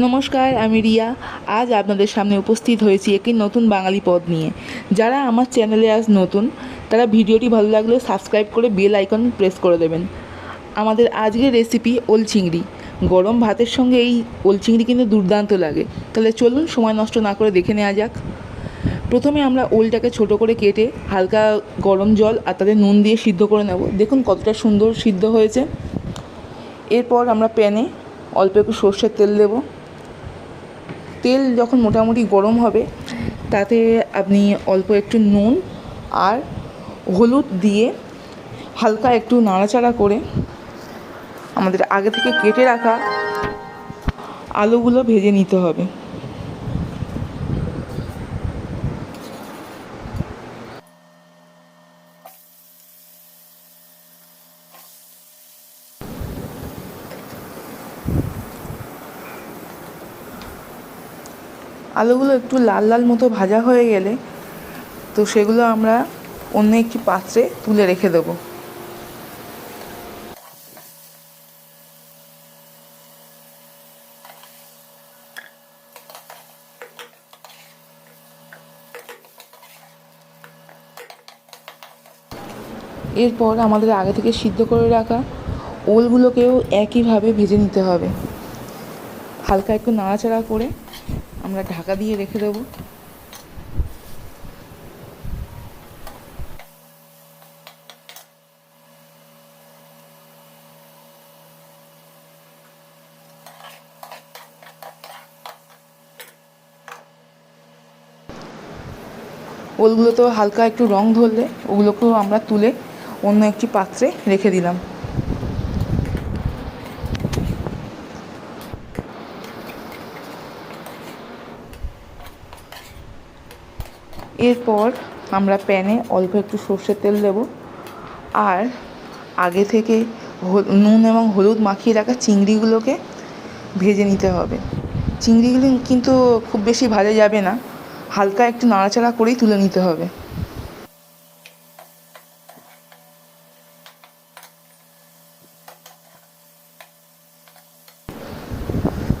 নমস্কার, আমি রিয়া। আজ আপনাদের সামনে উপস্থিত হয়েছি একটি নতুন বাঙালি পদ নিয়ে। যারা আমার চ্যানেলে আজ নতুন, তারা ভিডিওটি ভালো লাগলে সাবস্ক্রাইব করে বেল আইকন প্রেস করে দেবেন। আমাদের আজকের রেসিপি ওল চিংড়ি গরম ভাতের সঙ্গে এই ওল চিংড়ি কিন্তু দুর্দান্ত লাগে। তাহলে চলুন সময় নষ্ট না করে দেখে নেওয়া যাক। প্রথমে আমরা ওলটাকে ছোট করে কেটে হালকা গরম জল আর তাতে নুন দিয়ে সিদ্ধ করে নেব। দেখুন কতটা সুন্দর সিদ্ধ হয়েছে। এরপর আমরা প্যানে অল্প একটু সর্ষের তেল দেব। তেল যখন মোটামুটি গরম হবে, তাতে আপনি অল্প একটু নুন আর হলুদ দিয়ে হালকা একটু নাড়াচাড়া করে আমাদের আগে থেকে কেটে রাখা আলুগুলো ভেজে নিতে হবে। আলুগুলো একটু লাল লাল মতো ভাজা হয়ে গেলে তো সেগুলো আমরা অন্য একটি পাত্রে তুলে রেখে দেবো। এরপর আমাদের আগে থেকে সিদ্ধ করে রাখা ওলগুলোকেও একইভাবে ভেজে নিতে হবে। হালকা একটু নাড়াচাড়া করে আমরা ঢাকা দিয়ে রেখে দেবো। ওলগুলো তো হালকা একটু রং ধরলে, ওগুলোকেও আমরা তুলে অন্য একটি পাত্রে রেখে দিলাম। এরপর আমরা প্যানে অল্প একটু সর্ষের তেল দেব। আর আগে থেকে নুন এবং হলুদ মাখিয়ে রাখা চিংড়িগুলোকে ভেজে নিতে হবে। চিংড়িগুলো কিন্তু খুব বেশি ভাজা যাবে না। হালকা একটু নাড়াচাড়া করেই তুলে নিতে হবে।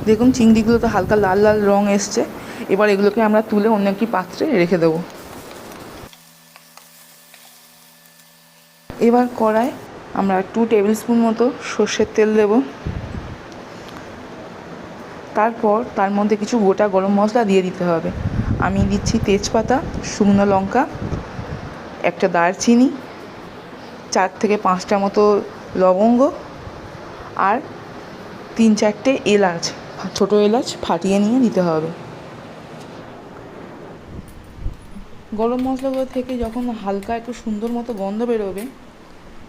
দেখুন চিংড়িগুলো তো হালকা লাল লাল রং এসছে। এবার এগুলোকে আমরা তুলে অন্য একটি পাত্রে রেখে দেবো। এবার কড়ায় আমরা টু টেবিল স্পুন মতো সর্ষের তেল দেব। তারপর তার মধ্যে কিছু গোটা গরম মশলা দিয়ে দিতে হবে। আমি দিচ্ছি তেজপাতা, শুকনো লঙ্কা, একটা দারচিনি, চার থেকে পাঁচটা মতো লবঙ্গ আর তিন চারটে এলাচ, ছোটো এলাচ ফাটিয়ে নিয়ে দিতে হবে। গরম মশলাগুলো থেকে যখন হালকা একটু সুন্দর মতো গন্ধ বেরোবে,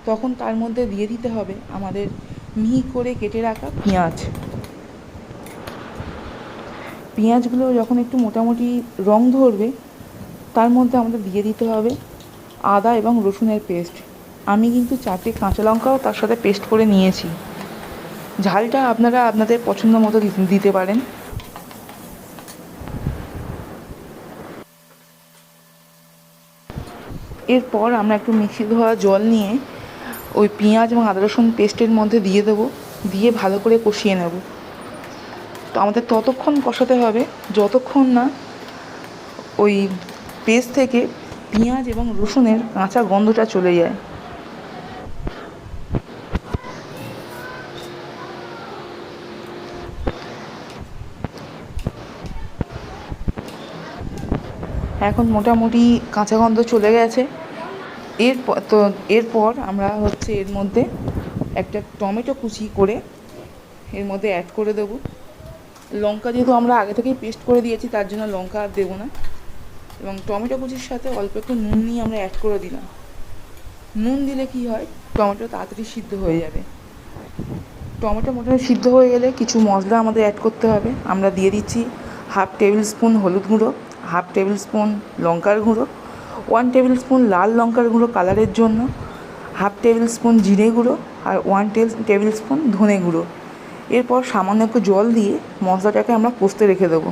তখন তার মধ্যে দিয়ে দিতে হবে আমাদের মিহি করে কেটে রাখা পেঁয়াজ। পেঁয়াজগুলো যখন একটু মোটামুটি রং ধরবে, তার মধ্যে আমাদের দিয়ে দিতে হবে আদা এবং রসুনের পেস্ট। আমি কিন্তু চারটে কাঁচা লঙ্কাও তার সাথে পেস্ট করে নিয়েছি। ঝালটা আপনারা আপনাদের পছন্দ মতো দিতে পারেন। এরপর আমরা একটু মিক্সি ধোয়া জল নিয়ে ওই পেঁয়াজ এবং আদা রসুন পেস্টের মধ্যে দিয়ে দেবো, দিয়ে ভালো করে কষিয়ে নেব। তো আমাদের ততক্ষণ কষাতে হবে, যতক্ষণ না ওই পেস্ট থেকে পেঁয়াজ এবং রসুনের কাঁচা গন্ধটা চলে যায়। এখন মোটামুটি কাঁচা গন্ধ চলে গেছে। এরপর তো এরপর আমরা হচ্ছে এর মধ্যে একটা টমেটো কুচি করে এর মধ্যে অ্যাড করে দেবো। লঙ্কা যেহেতু আমরা আগে থেকেই পেস্ট করে দিয়েছি, তার জন্য লঙ্কা আর দেবো না। এবং টমেটো কুচির সাথে অল্প একটু নুন নিয়ে আমরা অ্যাড করে দিলাম। নুন দিলে কি হয়? টমেটো তাড়াতাড়ি সিদ্ধ হয়ে যাবে। টমেটো মোটামুটি সিদ্ধ হয়ে গেলে কিছু মশলা আমাদের অ্যাড করতে হবে। আমরা দিয়ে দিচ্ছি হাফ টেবিল স্পুন হলুদ গুঁড়ো। হাফ টেবিল স্পুন লঙ্কার গুঁড়ো ওয়ান টেবিল স্পুন লাল লঙ্কার গুঁড়ো কালারের জন্য, হাফ টেবিল স্পুন জিরে গুঁড়ো আর ওয়ান টেবিল স্পুন ধনে গুঁড়ো। এরপর সামান্য একটু জল দিয়ে মশলাটাকে আমরা কষতে রেখে দেবো।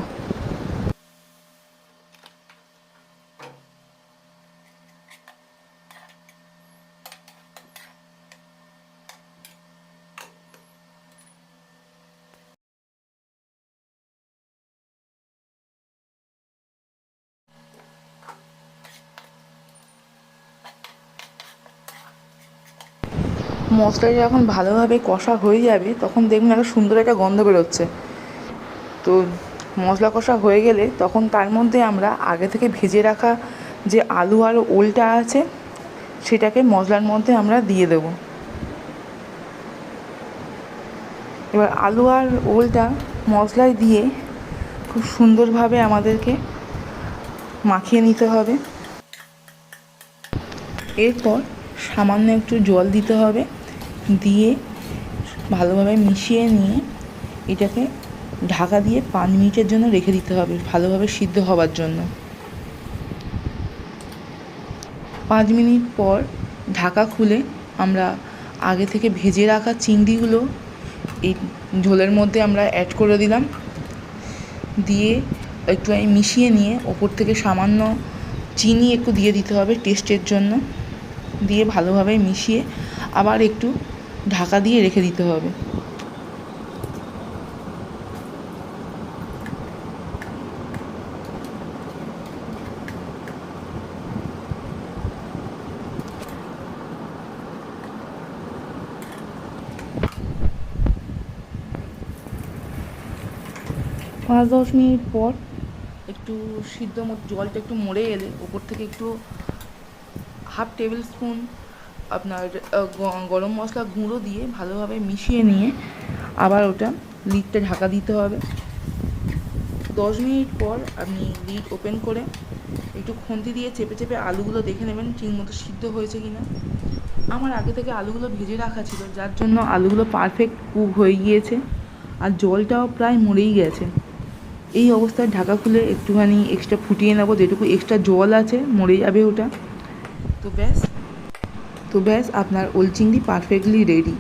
মশলাটা যখন ভালোভাবে কষা হয়ে যাবে, তখন দেখবেন একটা সুন্দর একটা গন্ধ বেরোচ্ছে। তো মশলা কষা হয়ে গেলে তখন তার মধ্যে আমরা আগে থেকে ভেজে রাখা যে আলু আর ওলটা আছে, সেটাকে মশলার মধ্যে আমরা দিয়ে দেবো। এবার আলু আর ওলটা মশলায় দিয়ে খুব সুন্দরভাবে আমাদেরকে মাখিয়ে নিতে হবে। এরপর সামান্য একটু জল দিতে হবে। দিয়ে ভালোভাবে মিশিয়ে নিয়ে এটাকে ঢাকা দিয়ে পাঁচ মিনিটের জন্য রেখে দিতে হবে, ভালোভাবে সিদ্ধ হওয়ার জন্য। পাঁচ মিনিট পর ঢাকা খুলে আমরা আগে থেকে ভেজে রাখা চিংড়িগুলো এই ঝোলের মধ্যে আমরা অ্যাড করে দিলাম। দিয়ে একটু আমি মিশিয়ে নিয়ে ওপর থেকে সামান্য চিনি একটু দিয়ে দিতে হবে টেস্টের জন্য। দিয়ে ভালোভাবে মিশিয়ে আবার একটু ঢাকা দিয়ে রেখে দিতে হবে। পাঁচ দশ মিনিট পর একটু সিদ্ধ মতো জলটা একটু মরে এলে, ওপর থেকে একটু হাফ টেবিল স্পুন আপনার গরম মশলা গুঁড়ো দিয়ে ভালোভাবে মিশিয়ে নিয়ে আবার ওটা লিডটা ঢাকা দিতে হবে। দশ মিনিট পর আপনি লিড ওপেন করে একটু খুন্তি দিয়ে চেপে চেপে আলুগুলো দেখে নেবেন ঠিক মতো সিদ্ধ হয়েছে কি না আমার আগে থেকে আলুগুলো ভেজে রাখা ছিল, যার জন্য আলুগুলো পারফেক্ট কুক হয়ে গিয়েছে আর জলটাও প্রায় মরেই গেছে। এই অবস্থায় ঢাকা খুলে একটুখানি এক্সট্রা ফুটিয়ে নেব, যেটুকু এক্সট্রা জল আছে মরে যাবে ওটা। তো ব্যাস তো ব্যাস আপনার ওল চিংড়ি পারফেক্টলি রেডি